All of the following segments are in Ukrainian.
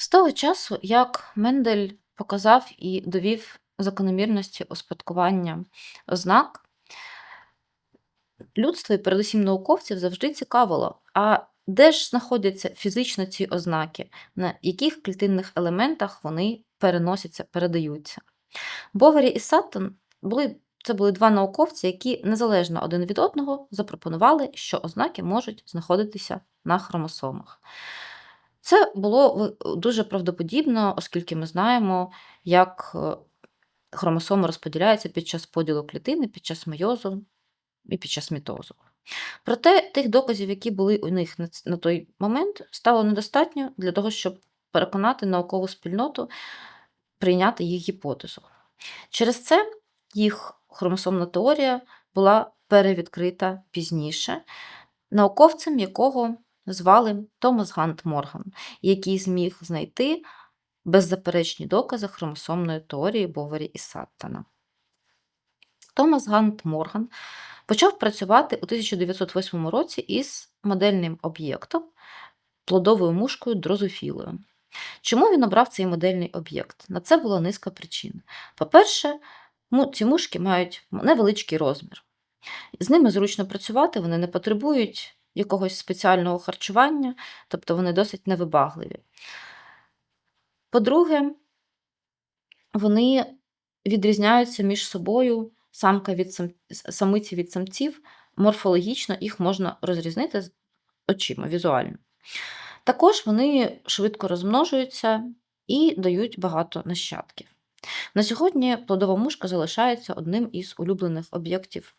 З того часу, як Мендель показав і довів закономірності успадкування ознак, людство і передусім науковців завжди цікавило, а де ж знаходяться фізично ці ознаки, на яких клітинних елементах вони переносяться, передаються. Бовері і Саттон були, це були два науковці, які незалежно один від одного запропонували, що ознаки можуть знаходитися на хромосомах. Це було дуже правдоподібно, оскільки ми знаємо, як е, хромосоми розподіляються під час поділу клітини, під час мейозу і під час мітозу. Проте тих доказів, які були у них на той момент, стало недостатньо для того, щоб переконати наукову спільноту прийняти їх гіпотезу. Через це їх хромосомна теорія була перевідкрита пізніше, науковцем якого звали Томас Гант Морган, який зміг знайти беззаперечні докази хромосомної теорії Бовері і Саттона. Томас Гант Морган почав працювати у 1908 році із модельним об'єктом плодовою мушкою дрозофілою. Чому він обрав цей модельний об'єкт? На це була низка причин. По-перше, ці мушки мають невеличкий розмір. З ними зручно працювати, вони не потребують якогось спеціального харчування, тобто вони досить невибагливі. По-друге, вони відрізняються між собою самка від сам... самиці від самців. Морфологічно їх можна розрізнити очима візуально. Також вони швидко розмножуються і дають багато нащадків. На сьогодні плодова мушка залишається одним із улюблених об'єктів,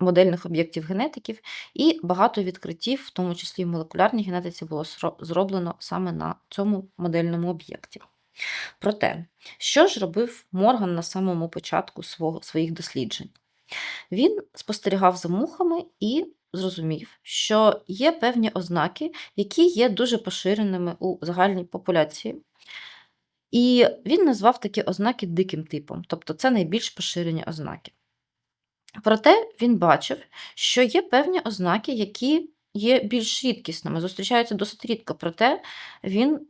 модельних об'єктів генетиків, і багато відкриттів, в тому числі в молекулярній генетиці, було зроблено саме на цьому модельному об'єкті. Проте, що ж робив Морган на самому початку свого, своїх досліджень? Він спостерігав за мухами і зрозумів, що є певні ознаки, які є дуже поширеними у загальній популяції. І він назвав такі ознаки диким типом, тобто це найбільш поширені ознаки. Проте він бачив, що є певні ознаки, які є більш рідкісними, зустрічаються досить рідко, проте він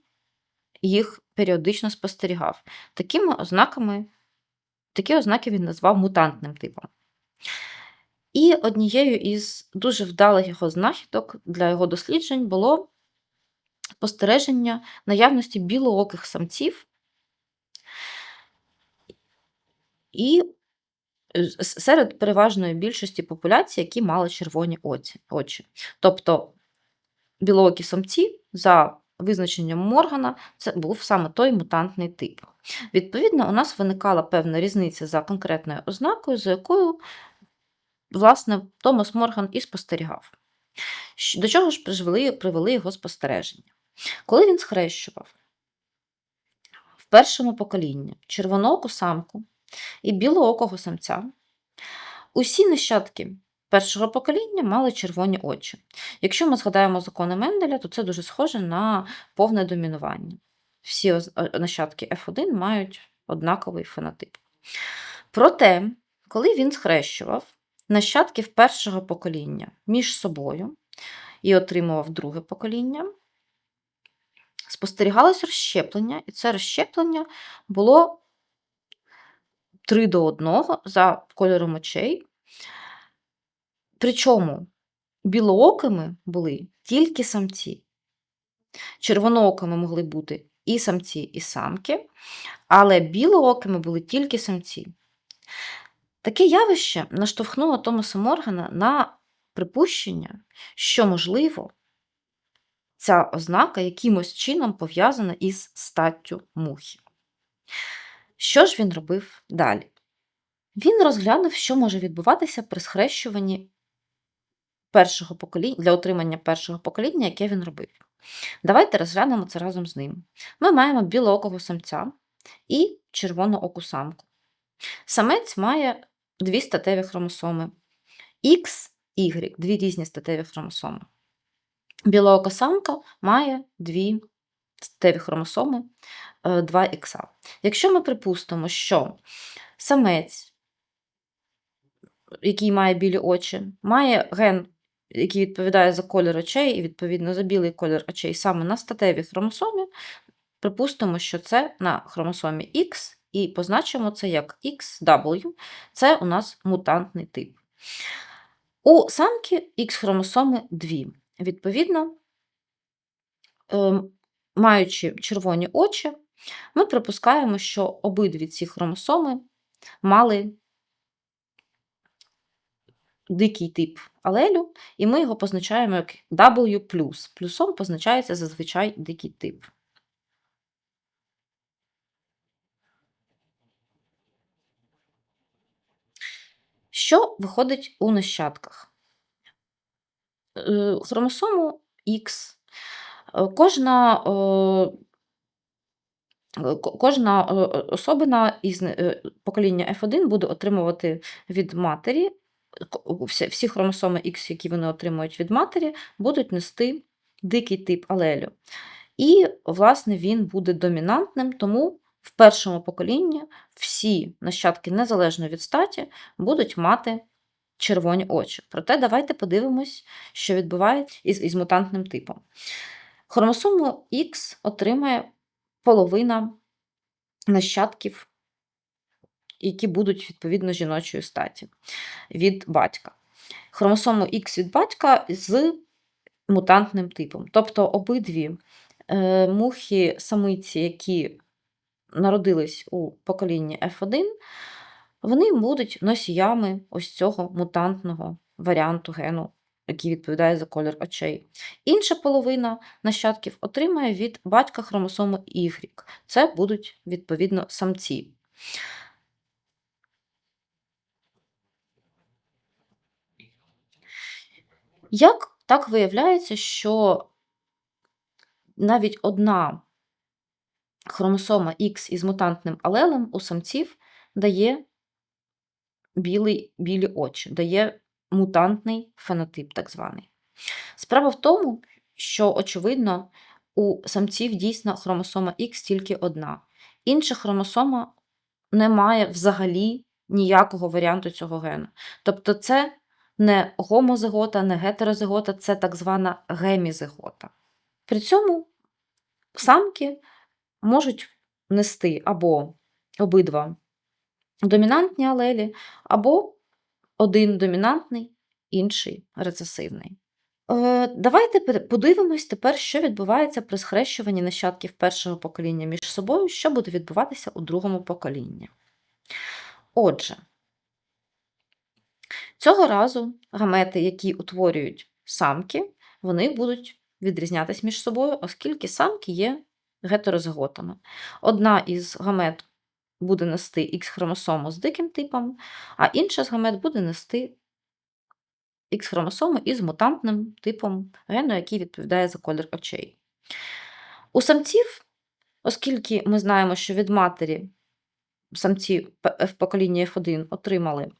їх періодично спостерігав. Такими ознаками, такі ознаки він назвав мутантним типом. І однією із дуже вдалих його знахідок для його досліджень було спостереження наявності білооких самців і серед переважної більшості популяцій, які мали червоні очі. Тобто білоокі самці, за визначенням Моргана, це був саме той мутантний тип. Відповідно, у нас виникала певна різниця за конкретною ознакою, за якою, власне, Томас Морган і спостерігав. До чого ж привели, привели його спостереження? Коли він схрещував в першому поколінні червонооку самку і білоокого самця, усі нащадки першого покоління мали червоні очі. Якщо ми згадаємо закони Менделя, то це дуже схоже на повне домінування. Всі е, нащадки F1 мають однаковий фенотип. Проте, коли він схрещував нащадків першого покоління між собою і отримував друге покоління, спостерігалось розщеплення, і це розщеплення було 3 до 1 за кольором очей. Причому білоокими були тільки самці. Червоноокими могли бути і самці, і самки, але білоокими були тільки самці. Таке явище наштовхнуло Томаса Моргана на припущення, що, можливо, ця ознака якимось чином пов'язана із статтю мухи. Що ж він робив далі? Він розглянув, що може відбуватися при схрещуванні першого покоління для отримання першого покоління, яке він робив. Давайте розглянемо це разом з ним. Ми маємо білоокого самця і червонооку самку. Самець має дві статеві хромосоми X, Y, дві різні статеві хромосоми. Білоока самка має дві статеві хромосоми 2х. Якщо ми припустимо, що самець, який має білі очі, має ген, який відповідає за колір очей, і відповідно за білий колір очей саме на статевій хромосомі, припустимо, що це на хромосомі X, і позначимо це як XW. Це у нас мутантний тип. У самки Х-хромосоми 2. Відповідно, ем, маючи червоні очі, ми припускаємо, що обидві ці хромосоми мали дикий тип алелю, і ми його позначаємо як W+. Плюсом позначається зазвичай дикий тип. Що виходить у нащадках? Е, Хромосому Х. е, Кожна, е, кожна е, е, особина із е, покоління F1 буде отримувати від матері. Всі, хромосоми Х, які вони отримують від матері, будуть нести дикий тип алелю. І, власне, він буде домінантним, тому в першому поколінні всі нащадки, незалежно від статі, будуть мати червоні очі. Проте давайте подивимось, що відбувається із, із мутантним типом. Хромосому Х отримає половина нащадків, які будуть відповідно жіночої статі від батька. Хромосому Х від батька з мутантним типом. Тобто обидві е, мухи самиці, які народились у поколінні F1, вони будуть носіями ось цього мутантного варіанту гену, який відповідає за колір очей. Інша половина нащадків отримає від батька хромосому Y. Це будуть відповідно самці. Як так виявляється, що навіть одна хромосома Х із мутантним алелем у самців дає білий, білі очі, дає мутантний фенотип, так званий. Справа в тому, що, очевидно, у самців дійсно хромосома Х тільки одна. Інша хромосома не має взагалі ніякого варіанту цього гену. Тобто, це не гомозигота, не гетерозигота, це так звана гемізигота. При цьому самки можуть нести або обидва домінантні алелі, або один домінантний, інший рецесивний. Е, Давайте подивимось тепер, що відбувається при схрещуванні нащадків першого покоління між собою, що буде відбуватися у другому поколінні. Отже, цього разу гамети, які утворюють самки, вони будуть відрізнятися між собою, оскільки самки є гетерозиготами. Одна із гамет буде нести Х-хромосому з диким типом, а інша з гамет буде нести Х-хромосому із мутантним типом гену, який відповідає за колір очей. У самців, оскільки ми знаємо, що від матері самці в поколінні F1 отримали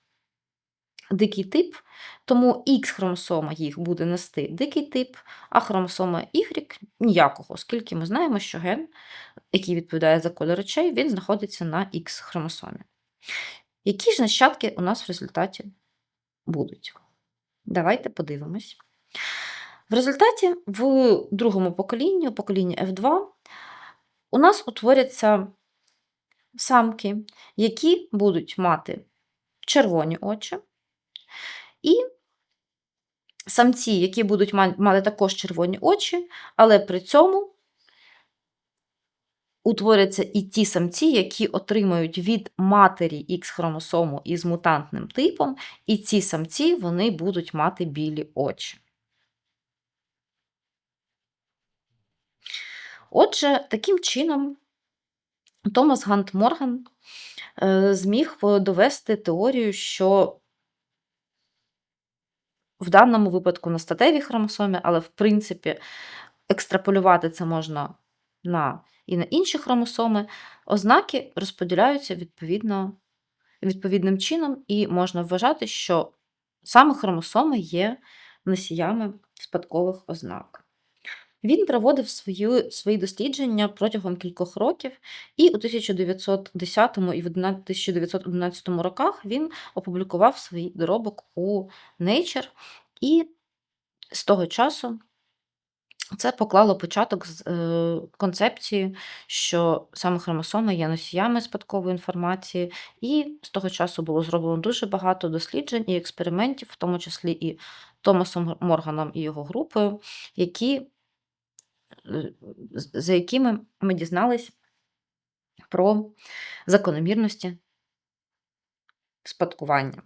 дикий тип, тому Х-хромосома їх буде нести дикий тип, а хромосома Y ніякого, оскільки ми знаємо, що ген, який відповідає за колір очей, він знаходиться на Х-хромосомі. Які ж нащадки у нас в результаті будуть? Давайте подивимось. В результаті в другому поколінні, у поколінні F2, у нас утворяться самки, які будуть мати червоні очі, і самці, які будуть мати також червоні очі, але при цьому утворяться і ті самці, які отримають від матері Х-хромосому із мутантним типом, і ці самці вони будуть мати білі очі. Отже, таким чином Томас Гант Морган е, зміг довести теорію, що в даному випадку на статевій хромосомі, але в принципі екстраполювати це можна на і на інші хромосоми, ознаки розподіляються відповідно, відповідним чином, і можна вважати, що саме хромосоми є носіями спадкових ознак. Він проводив свої, свої дослідження протягом кількох років, і у 1910 і в 1911 роках він опублікував свій доробок у Nature, і з того часу Це поклало початок з е, концепції, що саме хромосоми є носіями спадкової інформації, і з того часу було зроблено дуже багато досліджень і експериментів, в тому числі і Томасом Морганом і його групою, які, за якими ми дізнались про закономірності спадкування.